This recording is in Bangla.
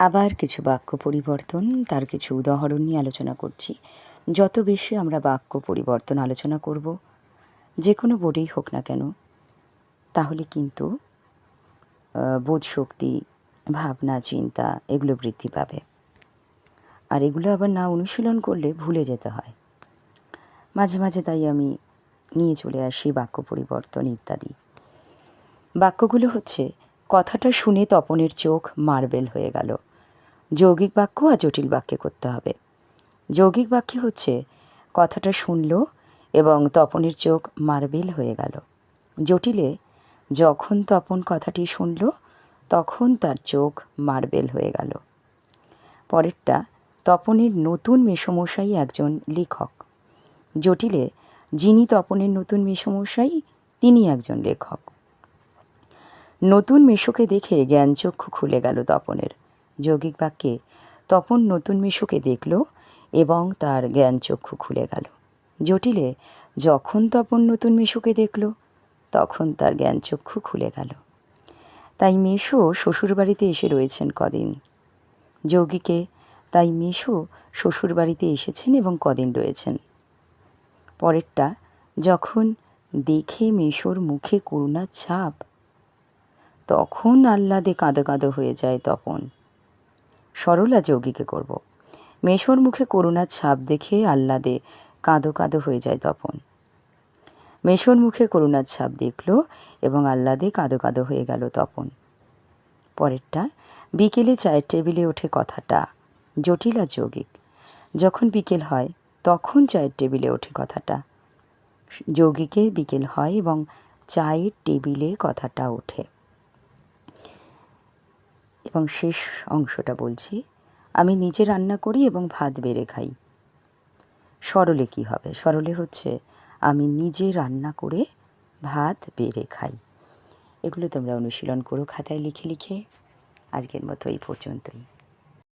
আবার কিছু বাক্য পরিবর্তন, তার কিছু উদাহরণ নিয়ে আলোচনা করছি। যত বেশি আমরা বাক্য পরিবর্তন আলোচনা করব, যে কোনো বোর্ডেই হোক না কেন, তাহলে কিন্তু বোধশক্তি, ভাবনা, চিন্তা এগুলো বৃদ্ধি পাবে। আর এগুলো আবার না অনুশীলন করলে ভুলে যেতে হয়। মাঝে মাঝে তাই আমি নিয়ে চলে আসি বাক্য পরিবর্তন ইত্যাদি। বাক্যগুলো হচ্ছে কথাটা শুনে তপনের চোখ মার্বেল হয়ে গেল। যৌগিক বাক্য আর জটিল বাক্যে করতে হবে। যৌগিক বাক্যে হচ্ছে, কথাটা শুনল এবং তপনের চোখ মার্বেল হয়ে গেল। জটিলে, যখন তপন কথাটি শুনল, তখন তার চোখ মার্বেল হয়ে গেল। পরেরটা, তপনের নতুন মেসমশাই একজন লেখক। জটিলে, যিনি তপনের নতুন মেসমশাই তিনি একজন লেখক। নতুন মেশোকে দেখে জ্ঞানচক্ষু খুলে গেল তপনের। যৌগিক বাক্যে, তপন নতুন মেশোকে দেখল এবং তার জ্ঞানচক্ষু খুলে গেল। জটিলে, যখন তপন নতুন মেশোকে দেখল, তখন তার জ্ঞানচক্ষু খুলে গেল। তাই মেশো শ্বশুরবাড়িতে এসে রয়েছেন কদিন। যৌগিকে, তাই মেশো শ্বশুরবাড়িতে এসেছেন এবং কদিন রয়েছেন? পরেরটা, যখন দেখে মেশোর মুখে করুণার ছাপ তখন আহ্লাদে কাঁদো কাঁদো হয়ে যায় তপন। সরলা যোগীকে করব। মেশোর মুখে করুণার ছাপ দেখে আহ্লাদে কাঁদো কাঁদো হয়ে যায় তপন। মেশোর মুখে করুণার ছাপ দেখল এবং আহ্লাদে কাঁদো কাঁদো হয়ে গেল তপন। পরেরটা, বিকেলে চায়ের টেবিলে ওঠে কথাটা, জটিল যৌগিক। যখন বিকেল হয়, তখন চায়ের টেবিলে ওঠে কথাটা। যৌগিকে বিকেল হয় এবং চায়ের টেবিলে কথাটা ওঠে। এবং শেষ অংশটা বলছি, আমি নিজে রান্না করি এবং ভাত বেড়ে খাই। সরলে কি হবে? সরলে হচ্ছে আমি নিজে রান্না করে ভাত বেড়ে খাই। এগুলো তোমরা অনুশীলন করো খাতায় লিখে লিখে। আজকের মতো এই পর্যন্তই।